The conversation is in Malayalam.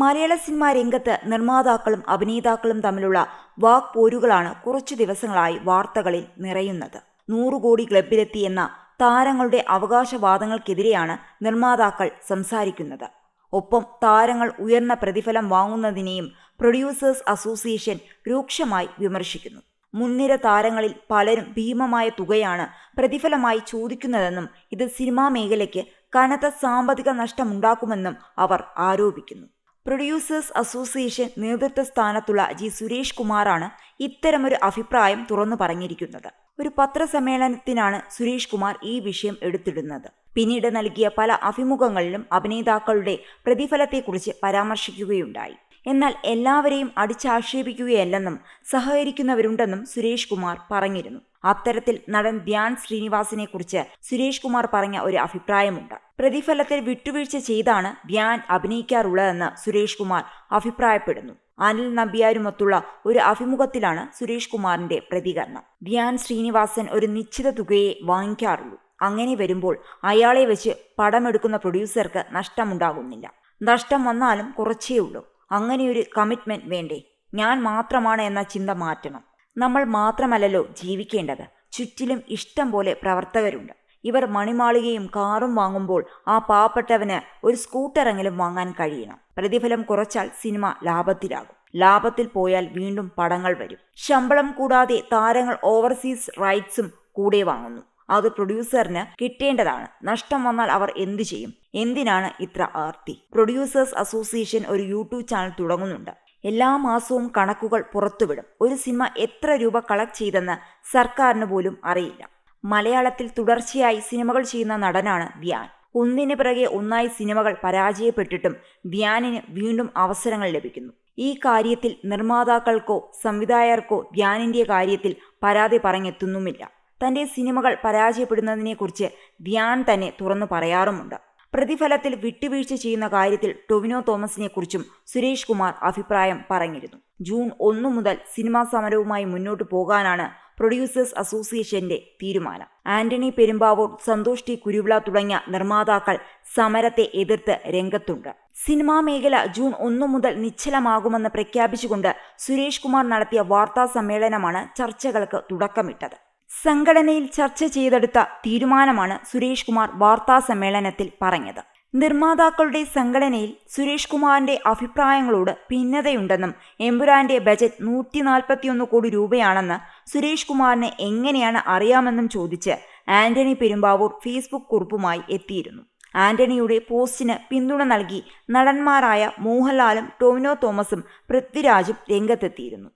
മലയാള സിനിമാ രംഗത്ത് നിർമ്മാതാക്കളും അഭിനേതാക്കളും തമ്മിലുള്ള വാക്പോരുകളാണ് കുറച്ചു ദിവസങ്ങളായി വാർത്തകളിൽ നിറയുന്നത്. നൂറു കോടി ക്ലബിലെത്തി എന്ന താരങ്ങളുടെ അവകാശവാദങ്ങൾക്കെതിരെയാണ് നിർമ്മാതാക്കൾ സംസാരിക്കുന്നത്. ഒപ്പം താരങ്ങൾ ഉയർന്ന പ്രതിഫലം വാങ്ങുന്നതിനെയും പ്രൊഡ്യൂസേഴ്സ് അസോസിയേഷൻ രൂക്ഷമായി വിമർശിക്കുന്നു. മുൻനിര താരങ്ങളിൽ പലരും ഭീമമായ തുകയാണ് പ്രതിഫലമായി ചോദിക്കുന്നതെന്നും ഇത് സിനിമാ മേഖലയ്ക്ക് കനത്ത സാമ്പത്തിക നഷ്ടമുണ്ടാക്കുമെന്നും അവർ ആരോപിക്കുന്നു. പ്രൊഡ്യൂസേഴ്സ് അസോസിയേഷൻ നേതൃത്വ സ്ഥാനത്തുള്ള ജി സുരേഷ് കുമാറാണ് ഇത്തരമൊരു അഭിപ്രായം തുറന്നു പറഞ്ഞിരിക്കുന്നത്. ഒരു പത്രസമ്മേളനത്തിനാണ് സുരേഷ് കുമാർ ഈ വിഷയം എടുത്തിടുന്നത്. പിന്നീട് നൽകിയ പല അഭിമുഖങ്ങളിലും അഭിനേതാക്കളുടെ പ്രതിഫലത്തെക്കുറിച്ച് പരാമർശിക്കുകയുണ്ടായി. എന്നാൽ എല്ലാവരെയും അടിച്ചാക്ഷേപിക്കുകയല്ലെന്നും സഹകരിക്കുന്നവരുണ്ടെന്നും സുരേഷ് കുമാർ പറഞ്ഞിരുന്നു. അത്തരത്തിൽ നടൻ ധ്യാൻ ശ്രീനിവാസിനെ കുറിച്ച് സുരേഷ് കുമാർ പറഞ്ഞ ഒരു അഭിപ്രായമുണ്ട്. പ്രതിഫലത്തിൽ വിട്ടുവീഴ്ച ചെയ്താണ് ധ്യാൻ അഭിനയിക്കാറുള്ളതെന്ന് സുരേഷ് കുമാർ അഭിപ്രായപ്പെടുന്നു. അനിൽ നമ്പ്യാരുമൊത്തുള്ള ഒരു അഭിമുഖത്തിലാണ് സുരേഷ് കുമാറിന്റെ പ്രതികരണം. ധ്യാൻ ശ്രീനിവാസൻ ഒരു നിശ്ചിത തുകയെ വാങ്ങിക്കാറുള്ളൂ. അങ്ങനെ വരുമ്പോൾ അയാളെ വെച്ച് പടമെടുക്കുന്ന പ്രൊഡ്യൂസർക്ക് നഷ്ടമുണ്ടാകുന്നില്ല. നഷ്ടം വന്നാലും കുറച്ചേ ഉള്ളൂ അങ്ങനെയൊരു കമ്മിറ്റ്മെന്റ് വേണ്ടേ? ഞാൻ മാത്രമാണ് എന്ന ചിന്ത മാറ്റണം. നമ്മൾ മാത്രമല്ലല്ലോ ജീവിക്കേണ്ടത്. ചുറ്റിലും ഇഷ്ടം പോലെ പ്രവർത്തകരുണ്ട്. ഇവർ മണിമാളികയും കാറും വാങ്ങുമ്പോൾ ആ പാവപ്പെട്ടവന് ഒരു സ്കൂട്ടറെങ്കിലും വാങ്ങാൻ കഴിയണം. പ്രതിഫലം കുറച്ചാൽ സിനിമ ലാഭത്തിലാകും. ലാഭത്തിൽ പോയാൽ വീണ്ടും പടങ്ങൾ വരും. ശമ്പളം കൂടാതെ താരങ്ങൾ ഓവർസീസ് റൈറ്റ്സും കൂടെ വാങ്ങുന്നു. അത് പ്രൊഡ്യൂസറിന് കിട്ടേണ്ടതാണ്. നഷ്ടം വന്നാൽ അവർ എന്തു ചെയ്യും? എന്തിനാണ് ഇത്ര ആർത്തി? പ്രൊഡ്യൂസേഴ്സ് അസോസിയേഷൻ ഒരു യൂട്യൂബ് ചാനൽ തുടങ്ങുന്നുണ്ട്. എല്ലാ മാസവും കണക്കുകൾ പുറത്തുവിടും. ഒരു സിനിമ എത്ര രൂപ കളക്ട് ചെയ്തെന്ന് സർക്കാരിന് പോലും അറിയില്ല. മലയാളത്തിൽ തുടർച്ചയായി സിനിമകൾ ചെയ്യുന്ന നടനാണ് ധ്യാൻ ഒന്നിന് പിറകെ ഒന്നായി സിനിമകൾ പരാജയപ്പെട്ടിട്ടും ധ്യാനിന് വീണ്ടും അവസരങ്ങൾ ലഭിക്കുന്നു. ഈ കാര്യത്തിൽ നിർമ്മാതാക്കൾക്കോ സംവിധായകർക്കോ ധ്യാനിന്റെ കാര്യത്തിൽ പരാതി പറഞ്ഞെത്തുന്നുമില്ല. തന്റെ സിനിമകൾ പരാജയപ്പെടുന്നതിനെക്കുറിച്ച് ധ്യാൻ തന്നെ തുറന്നു പറയാറുമുണ്ട്. പ്രതിഫലത്തിൽ വിട്ടുവീഴ്ച ചെയ്യുന്ന കാര്യത്തിൽ ടൊവിനോ തോമസിനെ കുറിച്ചും സുരേഷ് കുമാർ അഭിപ്രായം പറഞ്ഞിരുന്നു. ജൂൺ ഒന്നു മുതൽ സിനിമാ സമരവുമായി മുന്നോട്ടു പോകാനാണ് പ്രൊഡ്യൂസേഴ്സ് അസോസിയേഷന്റെ തീരുമാനം. ആന്റണി പെരുമ്പാവൂർ സന്തോഷ് ടി കുരുവിള തുടങ്ങിയ നിർമ്മാതാക്കൾ സമരത്തെ എതിർത്ത് രംഗത്തുണ്ട്. സിനിമാ മേഖല ജൂൺ ഒന്നു മുതൽ നിശ്ചലമാകുമെന്ന് പ്രഖ്യാപിച്ചുകൊണ്ട് സുരേഷ് കുമാർ നടത്തിയ വാർത്താ സമ്മേളനമാണ് ചർച്ചകൾക്ക് തുടക്കമിട്ടത്. സംഘടനയിൽ ചർച്ച ചെയ്തെടുത്ത തീരുമാനമാണ് സുരേഷ് കുമാർ വാർത്താ സമ്മേളനത്തിൽ പറഞ്ഞത്. നിർമ്മാതാക്കളുടെ സംഘടനയിൽ സുരേഷ് കുമാറിന്റെ അഭിപ്രായങ്ങളോട് ഭിന്നതയുണ്ടെന്നും എമ്പുരാന്റെ ബജറ്റ് നൂറ്റി നാൽപ്പത്തിയൊന്ന് കോടി രൂപയാണെന്ന് സുരേഷ് കുമാറിന് എങ്ങനെയാണ് അറിയാമെന്നും ചോദിച്ച് ആന്റണി പെരുമ്പാവൂർ ഫേസ്ബുക്ക് കുറിപ്പുമായി എത്തിയിരുന്നു. ആന്റണിയുടെ പോസ്റ്റിന് പിന്തുണ നൽകി നടന്മാരായ മോഹൻലാലും ടോമിനോ തോമസും പൃഥ്വിരാജും രംഗത്തെത്തിയിരുന്നു.